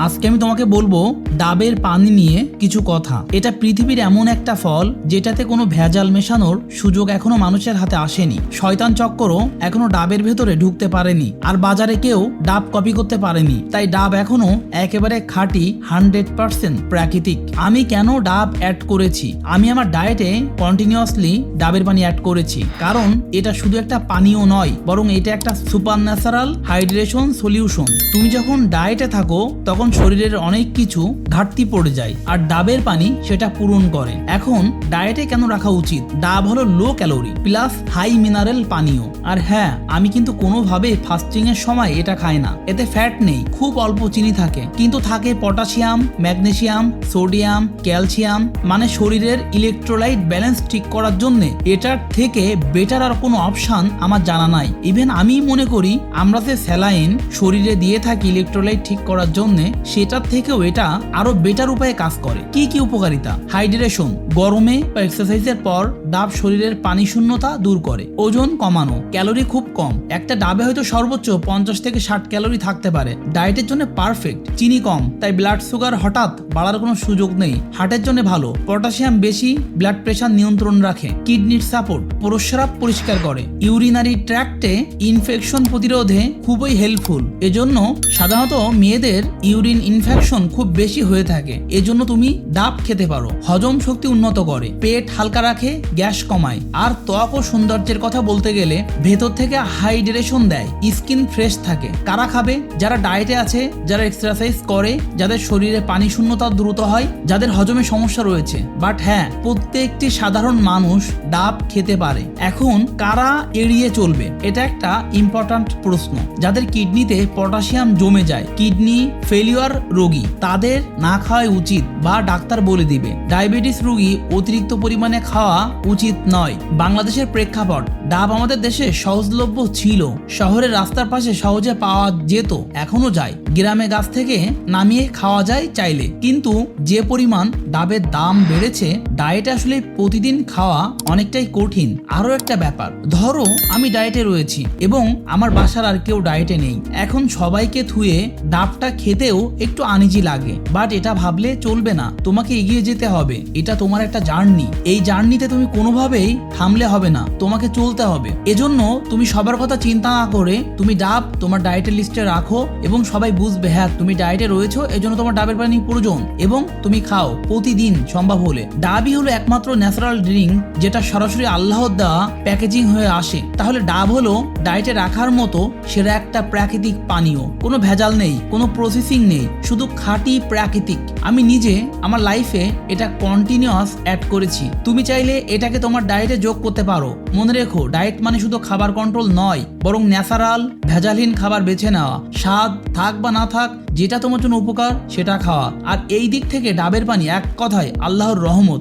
আজকে আমি তোমাকে বলব ডাবের পানি নিয়ে কিছু কথা। এটা পৃথিবীর এমন একটা ফল যেটাতে কোনো ভেজাল মেশানোর সুযোগ এখনও মানুষের হাতে আসেনি। শয়তান চক্করও এখনও ডাবের ভেতরে ঢুকতে পারেনি আর বাজারে কেউ ডাব কপি করতে পারেনি। তাই ডাব এখনও একেবারে খাঁটি হান্ড্রেড পার্সেন্ট প্রাকৃতিক। আমি কেন ডাব অ্যাড করেছি? আমি আমার ডায়েটে কন্টিনিউয়াসলি ডাবের পানি অ্যাড করেছি। কারণ এটা শুধু একটা পানীয় নয়, বরং এটা একটা সুপার ন্যাচারাল হাইড্রেশন সলিউশন। তুমি যখন ডায়েটে থাকো, তখন শরীরের অনেক কিছু ঘাটতি পড়ে যায় আর ডাবের পানি সেটা পূরণ করে। এখন ডায়েটে কেন রাখা উচিত? ডাব হলো low calorie, plus high mineral পানীয়। আর হ্যাঁ আমি কিন্তু কোনোভাবে ফাস্টিং এর সময় এটা খাই না। এতে ফ্যাট নেই, খুব অল্প চিনি থাকে। কিন্তু থাকে পটাশিয়াম, ম্যাগনেশিয়াম, সোডিয়াম, ক্যালসিয়াম। মানে শরীরের ইলেকট্রোলাইট ব্যালেন্স ঠিক করার জন্য এটার থেকে বেটার আর কোনো অপশান আমার জানা নাই। ইভেন আমি মনে করি, আমরা যে স্যালাইন শরীরে দিয়ে থাকি ইলেকট্রোলাইট ঠিক করার জন্য সেটার থেকেও এটা আরও বেটার উপায়ে কাজ করে। কি কি উপকারিতা? হাইড্রেশন গরমে বা এক্সারসাইজের পর ডাব শরীরের পানি শূন্যতা দূর করে। ওজন কমানো ক্যালোরি খুব কম। একটা ডাবে হয়তো সর্বোচ্চ পঞ্চাশ থেকে ষাট ক্যালোরি থাকতে পারে। ডায়েটের জন্য পারফেক্ট চিনি কম, তাই ব্লাড সুগার হঠাৎ বাড়ার কোনো সুযোগ নেই। হার্টের জন্য ভালো। পটাশিয়াম বেশি ব্লাড প্রেশার নিয়ন্ত্রণ রাখে। কিডনির সাপোর্ট প্রস্রাব পরিষ্কার করে। ইউরিনারি ট্র্যাক্টে ইনফেকশন প্রতিরোধে খুবই হেল্পফুল এজন্য সাধারণত মেয়েদের ইউরিন ইনফেকশন খুব বেশি হয়ে থাকে। এজন্য তুমি ডাব খেতে পারো। হজম শক্তি উন্নত করে। পেট হালকা রাখে, গ্যাস কমায়। আর ত্বক ও সৌন্দর্যের কথা বলতে গেলে ভেতর থেকে হাইড্রেশন দেয়। স্কিন ফ্রেশ থাকে। কারা খাবে? যারা ডায়েটে আছে, যারা এক্সারসাইজ করে, যাদের শরীরে পানি শূন্যতা দ্রুত হয়, যাদের হজমে সমস্যা রয়েছে। বাট হ্যাঁ প্রত্যেকটি সাধারণ মানুষ ডাব খেতে পারে। এখন কারা এড়িয়ে চলবে? এটা একটা ইম্পর্ট্যান্ট প্রশ্ন। যাদের কিডনিতে পটাশিয়াম জমে যায়। কিডনি ফেলিওর রোগী তাদের না খাওয়াই উচিত বা ডাক্তার বলে দিবে। ডায়াবেটিস রোগী অতিরিক্ত পরিমাণে খাওয়া উচিত নয়। বাংলাদেশের প্রেক্ষাপট, ডাব আমাদের দেশে সহজলভ্য ছিল। শহরের রাস্তার পাশে সহজে পাওয়া যেত এখনও যায়। গ্রামে গাছ থেকে নামিয়ে খাওয়া যায় চাইলে। কিন্তু যে পরিমাণ ডাবের দাম বেড়েছে, ডায়েট আসলে প্রতিদিন খাওয়া অনেকটাই কঠিন। আরও একটা ব্যাপার, ধরো আমি ডায়েটে রয়েছি এবং আমার বাসার আর কেউ ডায়েটে নেই। এখন সবাইকে থুয়ে ডাবটা খেতেও একটু আনিজি লাগে। বাট এটা ভাবলে চলবে না। তোমাকে এগিয়ে যেতে হবে। এটা তোমার একটা জার্নি। এই জার্নিতে তুমি কোনোভাবেই থামলে হবে না। তোমাকে চলতে হবে। এজন্য তুমি সবার কথা চিন্তা না করে তুমি ডাব তোমার ডায়েটের লিস্টে রাখো এবং সবাই বুঝবে হ্যাঁ তুমি ডায়েটে রয়েছো, এজন্য তোমার ডাবের পানি প্রয়োজন এবং তুমি খাও। প্রতিদিন সম্ভব হলে। ডাবই হলো একমাত্র ন্যাচারাল ড্রিঙ্ক যেটা সরাসরি আল্লাহর দেওয়া প্যাকেজিং হয়ে আসে। তাহলে ডাব হলো ডায়েটে রাখার মতো সেটা একটা প্রাকৃতিক পানীয়। কোনো ভেজাল নেই, কোনো প্রসেসিং নেই শুধু খাঁটি প্রাকৃতিক। আমি নিজে আমার লাইফে এটা কন্টিনিউয়াস অ্যাড করেছি। তুমি চাইলে এটাকে তোমার ডায়েটে যোগ করতে পারো। মনে রেখো ডায়েট মানে শুধু খাবার কন্ট্রোল নয়, বরং ন্যাচারাল ভেজালহীন খাবার বেছে নেওয়া। স্বাদ থাক বা না থাক, যেটা তোমার জন্য উপকার, সেটা খাওয়া। আর এই দিক থেকে ডাবের পানি এক কথায় আল্লাহর রহমত।